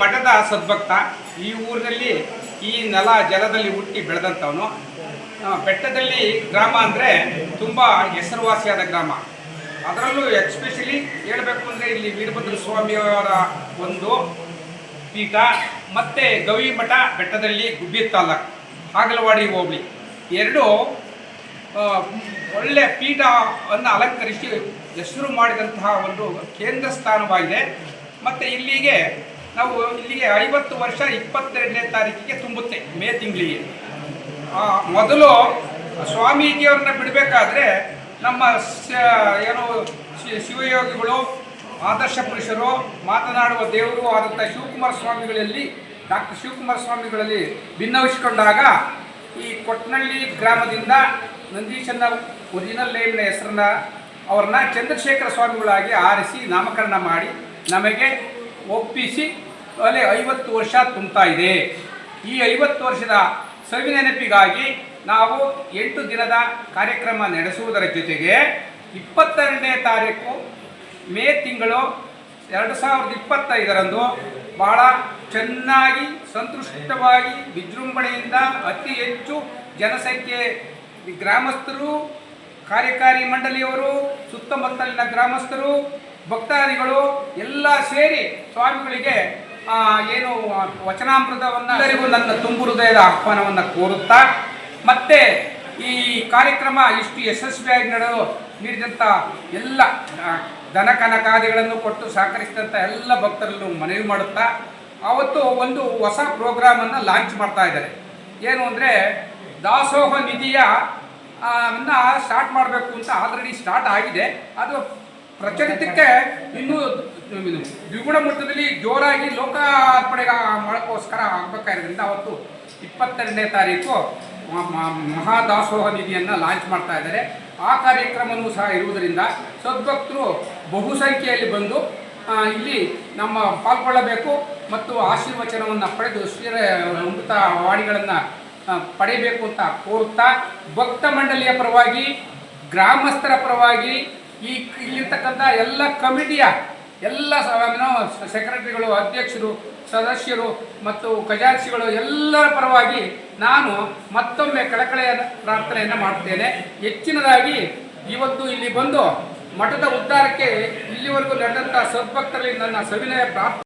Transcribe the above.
ಮಠದ ಸದ್ಭಕ್ತ ಈ ಊರಿನಲ್ಲಿ ಈ ನೆಲ ಜಲದಲ್ಲಿ ಹುಟ್ಟಿ ಬೆಳೆದಂಥವನು. ಬೆಟ್ಟದಲ್ಲಿ ಗ್ರಾಮ ಅಂದರೆ ತುಂಬ ಹೆಸರುವಾಸಿಯಾದ ಗ್ರಾಮ. ಅದರಲ್ಲೂ ಎಕ್ಸ್ಪೆಷಲಿ ಹೇಳಬೇಕು ಅಂದರೆ ಇಲ್ಲಿ ವೀರಭದ್ರ ಸ್ವಾಮಿಯವರ ಒಂದು ಪೀಠ, ಮತ್ತು ಗವಿ ಮಠ ಬೆಟ್ಟದಲ್ಲಿ ಗುಬ್ಬಿ ತಾಲೂಕು, ಹಾಗಲವಾಡಿ ಹೋಬಳಿ. ಎರಡು ಒಳ್ಳೆ ಪೀಠವನ್ನು ಅಲಂಕರಿಸಿ ಹೆಸರು ಮಾಡಿದಂತಹ ಒಂದು ಕೇಂದ್ರ ಸ್ಥಾನವಾಗಿದೆ. ಮತ್ತು ಇಲ್ಲಿಗೆ ನಾವು ಇಲ್ಲಿಗೆ ಐವತ್ತು ವರ್ಷ ಇಪ್ಪತ್ತೆರಡನೇ ತಾರೀಕಿಗೆ ತುಂಬುತ್ತೆ, ಮೇ ತಿಂಗಳಿಗೆ. ಮೊದಲು ಸ್ವಾಮೀಜಿಯವ್ರನ್ನ ಬಿಡಬೇಕಾದ್ರೆ ನಮ್ಮ ಏನು ಶಿವಯೋಗಿಗಳು, ಆದರ್ಶ ಪುರುಷರು, ಮಾತನಾಡುವ ದೇವರು ಆದಂಥ ಶಿವಕುಮಾರ ಸ್ವಾಮಿಗಳಲ್ಲಿ, ಡಾಕ್ಟರ್ ಶಿವಕುಮಾರ ಸ್ವಾಮಿಗಳಲ್ಲಿ ಭಿನ್ನವಿಸಿಕೊಂಡಾಗ ಈ ಕೊಟ್ನಳ್ಳಿ ಗ್ರಾಮದಿಂದ ನಂದೀಶನ ಒರಿಜಿನಲ್ ನೇಮಿನ ಹೆಸರನ್ನ ಅವ್ರನ್ನ ಚಂದ್ರಶೇಖರ ಸ್ವಾಮಿಗಳಾಗಿ ಆರಿಸಿ ನಾಮಕರಣ ಮಾಡಿ ನಮಗೆ ಒಪ್ಪಿಸಿ ಅಲ್ಲಿ ಐವತ್ತು ವರ್ಷ ತುಂಬ್ತಾ ಇದೆ. ಈ ಐವತ್ತು ವರ್ಷದ ಸವಿ ನೆನಪಿಗಾಗಿ ನಾವು ಎಂಟು ದಿನದ ಕಾರ್ಯಕ್ರಮ ನಡೆಸುವುದರ ಜೊತೆಗೆ ಇಪ್ಪತ್ತೆರಡನೇ ತಾರೀಕು ಮೇ ತಿಂಗಳು ಎರಡು ಸಾವಿರದ ಇಪ್ಪತ್ತೈದರಂದು ಬಹಳ ಚೆನ್ನಾಗಿ, ಸಂತುಷ್ಟವಾಗಿ, ವಿಜೃಂಭಣೆಯಿಂದ ಅತಿ ಹೆಚ್ಚು ಜನಸಂಖ್ಯೆ ಗ್ರಾಮಸ್ಥರು, ಕಾರ್ಯಕಾರಿ ಮಂಡಳಿಯವರು, ಸುತ್ತಮುತ್ತಲಿನ ಗ್ರಾಮಸ್ಥರು ಭಕ್ತಾದಿಗಳು ಎಲ್ಲ ಸೇರಿ ಸ್ವಾಮಿಗಳಿಗೆ ಏನು ವಚನಾಮೃತವನ್ನು ಎಲ್ಲರಿಗೂ ನನ್ನ ತುಂಬು ಹೃದಯದ ಆಹ್ವಾನವನ್ನು ಕೋರುತ್ತಾ, ಮತ್ತೆ ಈ ಕಾರ್ಯಕ್ರಮ ಇಷ್ಟು ಯಶಸ್ವಿಯಾಗಿ ನಡೆದು ನೀಡಿದಂಥ ಎಲ್ಲ ದನ ಕನಕಾದಿಗಳನ್ನು ಕೊಟ್ಟು ಸಹಕರಿಸಿದಂಥ ಎಲ್ಲ ಭಕ್ತರಲ್ಲೂ ಮನವಿ ಮಾಡುತ್ತಾ ಅವತ್ತು ಒಂದು ಹೊಸ ಪ್ರೋಗ್ರಾಮನ್ನು ಲಾಂಚ್ ಮಾಡ್ತಾ ಇದ್ದಾರೆ. ಏನು ಅಂದರೆ, ದಾಸೋಹ ನಿಧಿಯ ಸ್ಟಾರ್ಟ್ ಮಾಡಬೇಕು ಅಂತ ಆಲ್ರೆಡಿ ಸ್ಟಾರ್ಟ್ ಆಗಿದೆ. ಅದು ಪ್ರಚಲಿತಕ್ಕೆ ಇನ್ನೂ ದ್ವಿಗುಣ ಮಟ್ಟದಲ್ಲಿ ಜೋರಾಗಿ ಲೋಕಾರ್ಪಣೆ ಮಾಡೋಕ್ಕೋಸ್ಕರ ಆಗಬೇಕಾಗಿರೋದ್ರಿಂದ ಅವತ್ತು ಇಪ್ಪತ್ತೆರಡನೇ ತಾರೀಕು ಮಹಾದಾಸೋಹ ನಿಧಿಯನ್ನು ಲಾಂಚ್ ಮಾಡ್ತಾ ಇದ್ದಾರೆ. ಆ ಕಾರ್ಯಕ್ರಮವೂ ಸಹ ಇರುವುದರಿಂದ ಸದ್ಭಕ್ತರು ಬಹುಸಂಖ್ಯೆಯಲ್ಲಿ ಬಂದು ಇಲ್ಲಿ ನಮ್ಮ ಪಾಲ್ಗೊಳ್ಳಬೇಕು ಮತ್ತು ಆಶೀರ್ವಚನವನ್ನು ಪಡೆದು ಶ್ರೀರ ಅಮೃತ ವಾಣಿಗಳನ್ನು ಪಡೆಯಬೇಕು ಅಂತ ಕೋರುತ್ತಾ ಭಕ್ತ ಮಂಡಳಿಯ ಪರವಾಗಿ, ಗ್ರಾಮಸ್ಥರ ಪರವಾಗಿ ಈ ಇಲ್ಲಿರ್ತಕ್ಕಂಥ ಎಲ್ಲ ಕಮಿಟಿಯ ಎಲ್ಲ ಸೆಕ್ರೆಟರಿಗಳು ಅಧ್ಯಕ್ಷರು, ಸದಸ್ಯರು ಮತ್ತು ಖಜಾಂಚಿಗಳು ಎಲ್ಲರ ಪರವಾಗಿ ನಾನು ಮತ್ತೊಮ್ಮೆ ಕಳಕಳೆಯ ಪ್ರಾರ್ಥನೆಯನ್ನು ಮಾಡುತ್ತೇನೆ. ಹೆಚ್ಚಿನದಾಗಿ ಇವತ್ತು ಇಲ್ಲಿ ಬಂದು ಮಠದ ಉದ್ಧಾರಕ್ಕೆ ಇಲ್ಲಿವರೆಗೂ ನಡೆದಂಥ ಸದ್ಭಕ್ತರಲ್ಲಿ ನನ್ನ ಸವಿನಯ ಪ್ರಾರ್ಥನೆ